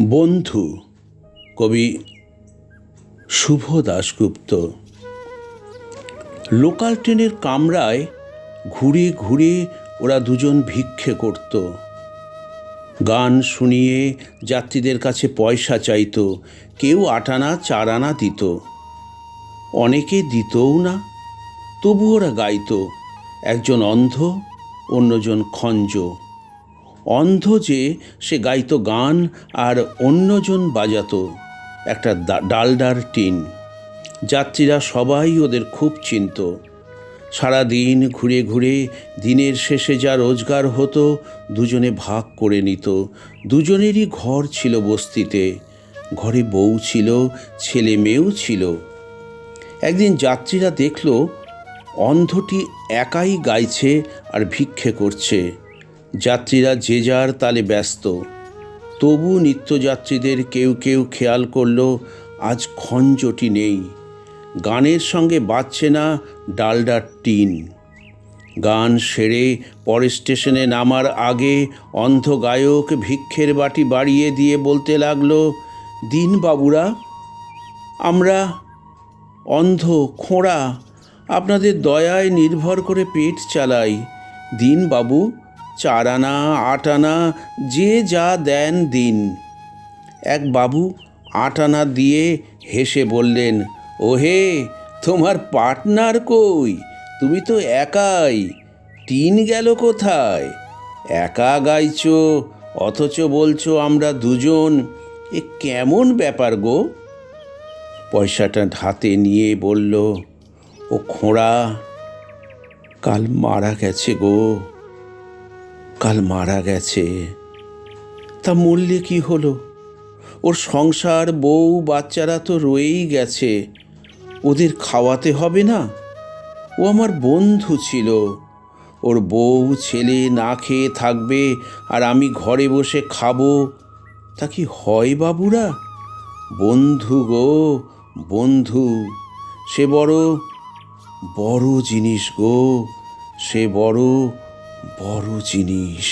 বন্ধু, কবি শুভ দাশগুপ্ত, লোকাল ট্রেনের কামরায় ঘুরে ঘুরে ওরা দুজন ভিক্ষে করত। গান শুনিয়ে যাত্রীদের কাছে পয়সা চাইত, কেউ আটানা চার আনা দিত। অনেকে দিতও না তবু ওরা গাইতো, একজন অন্ধ, অন্যজন খঞ্জ। অন্ধ যে সে গাইত গান আর অন্যজন বাজাতো একটা ডালডার টিন। যাত্রীরা সবাই ওদের খুব চিনত। সারাদিন ঘুরে ঘুরে দিনের শেষে যা রোজগার হতো দুজনে ভাগ করে নিত। দুজনেরই ঘর ছিল বস্তিতে। ঘরে বউ ছিল, ছেলে মেয়েও ছিল। একদিন যাত্রীরা দেখল, অন্ধটি একাই গাইছে আর ভিক্ষে করছে। যাত্রীরা যে যার তালে ব্যস্ত। তবু নিত্যযাত্রীদের কেউ কেউ খেয়াল করল, আজ খঞ্জটি নেই। গানের সঙ্গে বাজছে না ডালডার টিন। গান সেরে পরের স্টেশনে নামার আগে অন্ধ গায়ক ভিক্ষের বাটি বাড়িয়ে দিয়ে বলতে লাগল, দিন বাবুরা, আমরা অন্ধ, খোঁড়া, আপনাদের দয়ায় নির্ভর করে পেট চালাই। দিন বাবু চার আনা আট আনা যে যা দেন দিন। এক বাবু আট আনা দিয়ে হেসে বললেন, ওহে, তোমার পার্টনার কই? তুমি তো একাই। টিন গেল কোথায়? একা গাইছো, অথচ বলছো আমরা দুজন। এ কেমন ব্যাপার গো? পয়সাটা হাতে নিয়ে বলল, ও খোঁড়া, কাল মারা গেছে গো। কাল মারা গেছে। তা মরলে কি হলো? ওর সংসার, বউ, বাচ্চারা তো রয়েই গেছে। ওদের খাওয়াতে হবে না? ও আমার বন্ধু ছিল। ওর বউ, ছেলে না খেয়ে থাকবে আর আমি ঘরে বসে খাব। তা কি হয় বাবুরা? বন্ধু গো, বন্ধু, সে বড় বড় জিনিস গো, সে বড় বড় জিনিস।